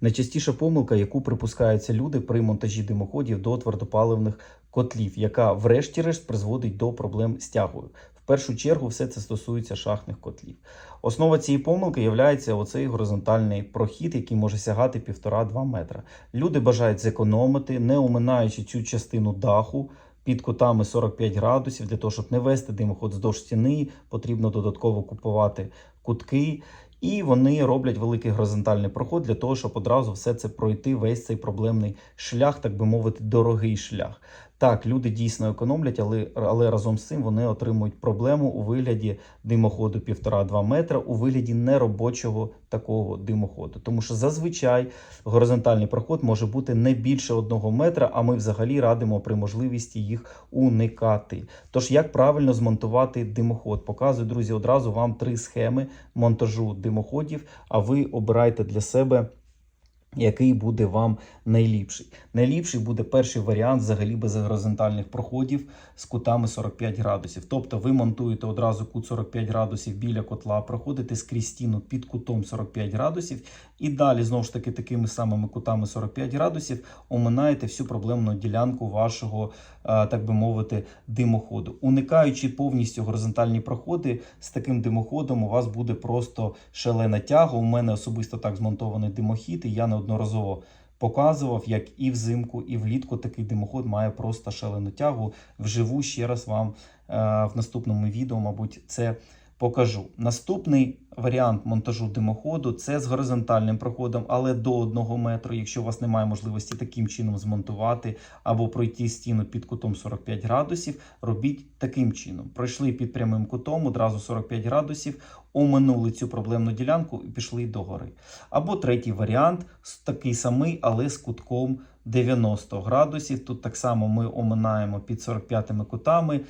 Найчастіша помилка, яку припускаються люди при монтажі димоходів до твердопаливних котлів, яка врешті-решт призводить до проблем з тягою. В першу чергу все це стосується шахтних котлів. Основа цієї помилки є оцей горизонтальний прохід, який може сягати 1,5-2 метра. Люди бажають зекономити, не оминаючи цю частину даху. Під кутами 45 градусів для того, щоб не вести димоход вздовж стіни, потрібно додатково купувати кутки. І вони роблять великий горизонтальний проход для того, щоб одразу все це пройти, весь цей проблемний шлях, так би мовити, дорогий шлях. Так, люди дійсно економлять, але, але разом з цим вони отримують проблему у вигляді димоходу 1,5-2 метра, у вигляді неробочого такого димоходу. Тому що зазвичай горизонтальний проход може бути не більше одного метра, а ми взагалі радимо при можливості їх уникати. Тож, як правильно змонтувати димоход? Показую, друзі, одразу вам три схеми монтажу димоходів, а ви обирайте для себе. Який буде вам найліпший? Найліпший буде перший варіант взагалі без горизонтальних проходів з кутами 45 градусів. Тобто ви монтуєте одразу кут 45 градусів біля котла, проходите скрізь стіну під кутом 45 градусів, і далі знову ж таки такими самими кутами 45 градусів оминаєте всю проблемну ділянку вашого, так би мовити, димоходу. Уникаючи повністю горизонтальні проходи, з таким димоходом у вас буде просто шалена тяга. У мене особисто так змонтований димохід, і я неодноразово показував, як і взимку, і влітку такий димоход має просто шалену тягу. Вживу ще раз вам е, в наступному відео, мабуть, це покажу. Наступний варіант монтажу димоходу це з горизонтальним проходом, але до 1 метру. Якщо у вас немає можливості таким чином змонтувати або пройти стіну під кутом 45 градусів, робіть таким чином. Пройшли під прямим кутом, одразу 45 градусів, оминули цю проблемну ділянку і пішли догори. Або третій варіант такий самий, але з кутком 90 градусів. Тут так само ми оминаємо під 45 кутами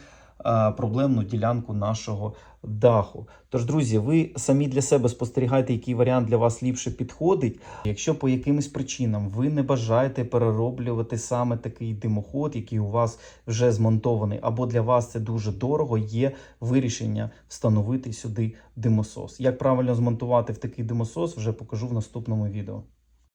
проблемну ділянку нашого даху. Тож, друзі, ви самі для себе спостерігайте, який варіант для вас ліпше підходить. Якщо по якимось причинам ви не бажаєте перероблювати саме такий димоход, який у вас вже змонтований, або для вас це дуже дорого, є вирішення встановити сюди димосос. Як правильно змонтувати в такий димосос, вже покажу в наступному відео.